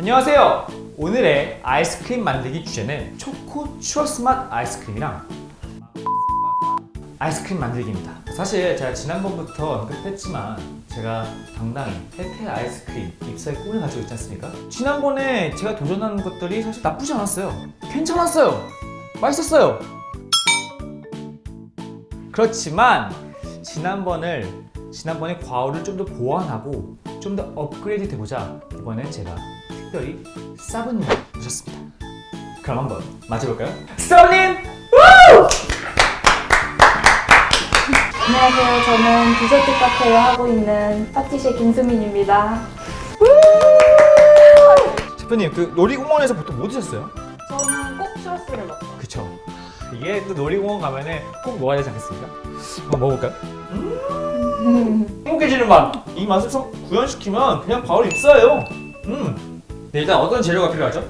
안녕하세요. 오늘의 아이스크림 만들기 주제는 초코 추러스 맛 아이스크림이랑 아이스크림 만들기입니다. 사실 제가 지난번부터 언급했지만 제가 당당히 페페 아이스크림 입사의 꿈을 가지고 있지 않습니까? 지난번에 제가 도전한 것들이 사실 나쁘지 않았어요. 괜찮았어요. 맛있었어요. 그렇지만 지난번을 지난번에 과오를 좀 더 보완하고 좀 더 업그레이드 해보자 이번엔 제가 특별히 사부님 모셨습니다 그럼 한번 맞아볼까요? 사부님! 안녕하세요. 저는 디저트 카페를 하고 있는 파티쉐 김수민입니다. 셰프님 그 놀이공원에서 보통 뭐 드셨어요? 저는 꼭 추러스를 먹어요. 이게 또 놀이공원 가면은 꼭 먹어야 되지 않겠습니까? 한번 먹어볼까요? 음 행복해지는 맛! 이 맛을 좀 구현시키면 그냥 바로 입사예요 음. 네, 일단 어떤 재료가 필요하죠?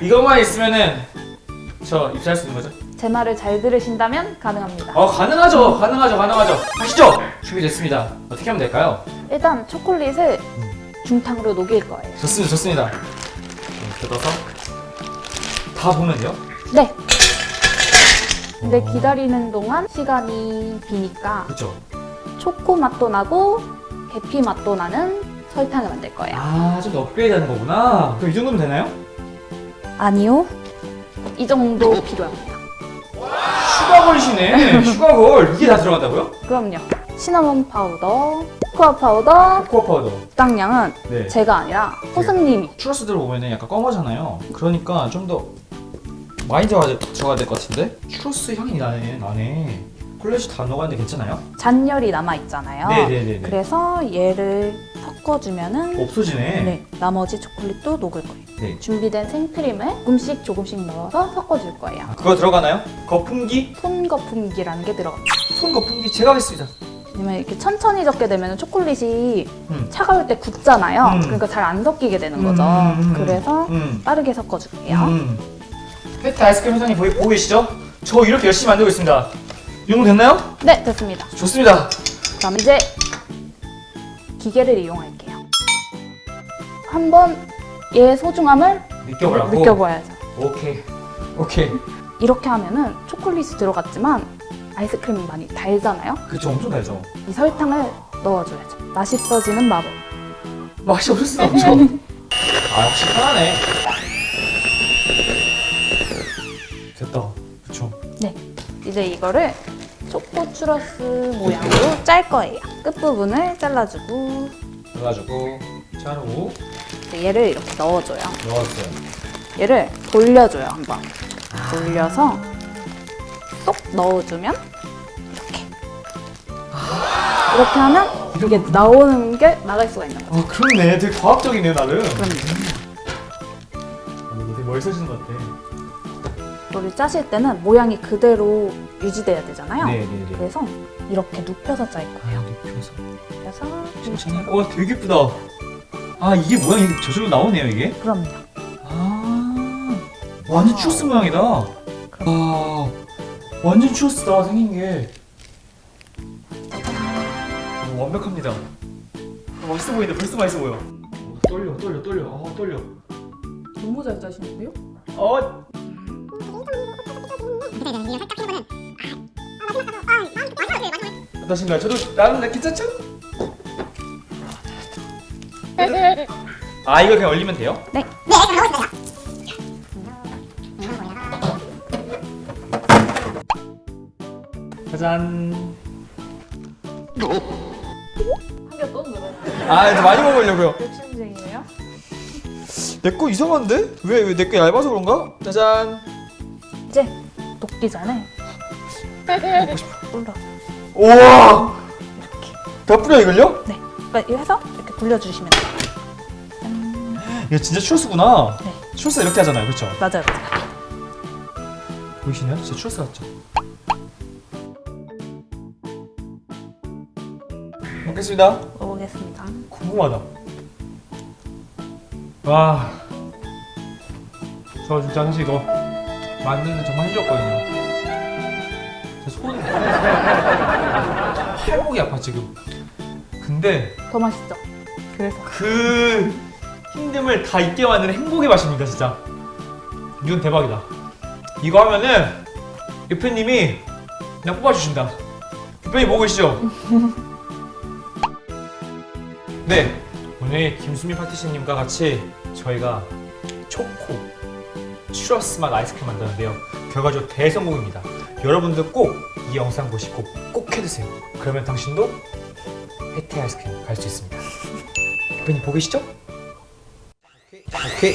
이것만 있으면은 저 입사할 수 있는 거죠? 제 말을 잘 들으신다면 가능합니다. 어 가능하죠 가능하죠 가능하죠 하시죠 준비됐습니다 어떻게 하면 될까요? 일단 초콜릿을 중탕으로 녹일 거예요. 좋습니다 좋습니다 좀 뜯어서 다 보면 돼요? 네. 근데 기다리는 동안 시간이 비니까 그쵸 초코 맛도 나고 계피 맛도 나는 설탕을 만들 거예요. 아좀 더 업그레이드 하는 거구나 그럼 이 정도면 되나요? 아니요. 이 정도 필요합니다. 슈가걸이시네 슈가걸 이게 다 들어간다고요? 그럼요. 시나몬 파우더, 코코아 파우더, 코코아 파우더 당량은 네 제가 아니라 호승님이 추러스들 보면은 약간 검하잖아요 그러니까 좀 더 많이 들어가야, 들어가야 될 것 같은데? 추러스 향이 나네 나네 콜렛이 다 녹았는데 괜찮아요? 잔열이 남아 있잖아요. 네네네네 그래서 얘를 섞어주면은 없어지네 네, 나머지 초콜릿도 녹을 거예요. 네. 준비된 생크림을 조금씩 조금씩 넣어서 섞어줄 거예요. 아, 그거 들어가나요? 거품기? 손 거품기라는 게 들어가요. 손 거품기 제가 하겠습니다 왜냐면 이렇게 천천히 섞게 되면 초콜릿이 음. 차가울 때 굳잖아요. 음. 그러니까 잘 안 섞이게 되는 거죠. 음, 음, 음. 그래서 음. 빠르게 섞어줄게요. 음. 페트 아이스크림 회장님 보이, 보고 계시죠? 저 이렇게 열심히 만들고 있습니다 이 정도 됐나요? 네, 됐습니다. 좋습니다 그럼 이제 기계를 이용할게요. 한번 얘의 소중함을 느껴보라고 느껴봐야죠. 오케이 오케이 이렇게 하면은 초콜릿이 들어갔지만 아이스크림이 많이 달잖아요. 그쵸 엄청 달죠 이 설탕을 넣어줘야죠. 맛있어지는 마법. 맛이 없을 수 없죠 아 역시 편하네 됐다 그쵸 네. 이제 이거를 초코 추러스 모양으로 짤 거예요. 끝부분을 잘라주고 그래가지고 자르고 이제 얘를 이렇게 넣어줘요. 넣었어요 얘를 돌려줘요 한번. 돌려서 쏙 넣어주면 이렇게. 이렇게 하면 이게 나오는 게 나갈 수가 있는 거죠. 아 그렇네. 되게 과학적이네요 나름. 그럼요. 어, 되게 멋있으신 것 같아. 이거를 짜실 때는 모양이 그대로 유지돼야 되잖아요. 네네네. 그래서 이렇게 눕혀서 짤 거예요. 눕혀서. 그래서 천천히 와 되게 예쁘다. 아 이게 모양이 저절로 나오네요 이게? 그럼요. 아 완전 추러스 모양이다. 아 완전 추러스다 생긴 게 오, 완벽합니다 아, 맛있어 보이는데 벌써 맛있어 보여 어, 떨려 떨려 떨려 아 떨려 너무 잘 짜시는데요? 어 어떠신가요? 저도 나는 나 괜찮죠? 아 이거 그냥 올리면 돼요? 네. 짜잔 한개 또 늘어요. 아 이제 많이 먹으려고요 욕심쟁이에요? 내 거 이상한데? 왜 왜 내 거 얇아서 그런가? 짜잔 이제 녹기 전에 먹고 싶어 올라. 우와 이렇게. 다 뿌려 이걸요? 네. 그러니까 이거 해서 이렇게 돌려주시면 돼요. 이거 진짜 추러스구나 네. 추러스 이렇게 하잖아요 그쵸? 맞아요, 맞아요. 보이시나요? 진짜 추러스 같죠? 먹겠습니다 먹어보겠습니다. 궁금하다 와. 저 진짜 사실 이거 만드는 정말 힘들었거든요. 제 손이 팔목이 아파 지금. 근데 더 맛있죠? 그래서 그 힘듦을 다 잊게 만드는 행복의 맛입니다, 진짜. 이건 대박이다. 이거 하면은 대표님이 그냥 뽑아주신다. 대표님 보고 계시죠? 네, 오늘 김수미 파티시님과 같이 저희가 초코 추러스 맛 아이스크림 만드는데요. 결과적으로 대성공입니다. 여러분들 꼭 이 영상 보시고 꼭 해드세요. 그러면 당신도 혜태 아이스크림 갈 수 있습니다. 대표님 보고 계시죠? 오케이.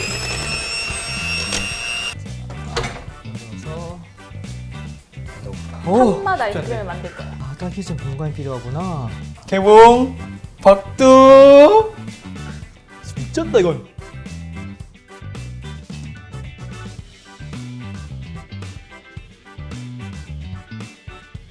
오, 한맛 아이스크림을 만들 거예요. 아, 딸기 좀 공간이 필요하구나. 개봉, 박두. 미쳤다 이건.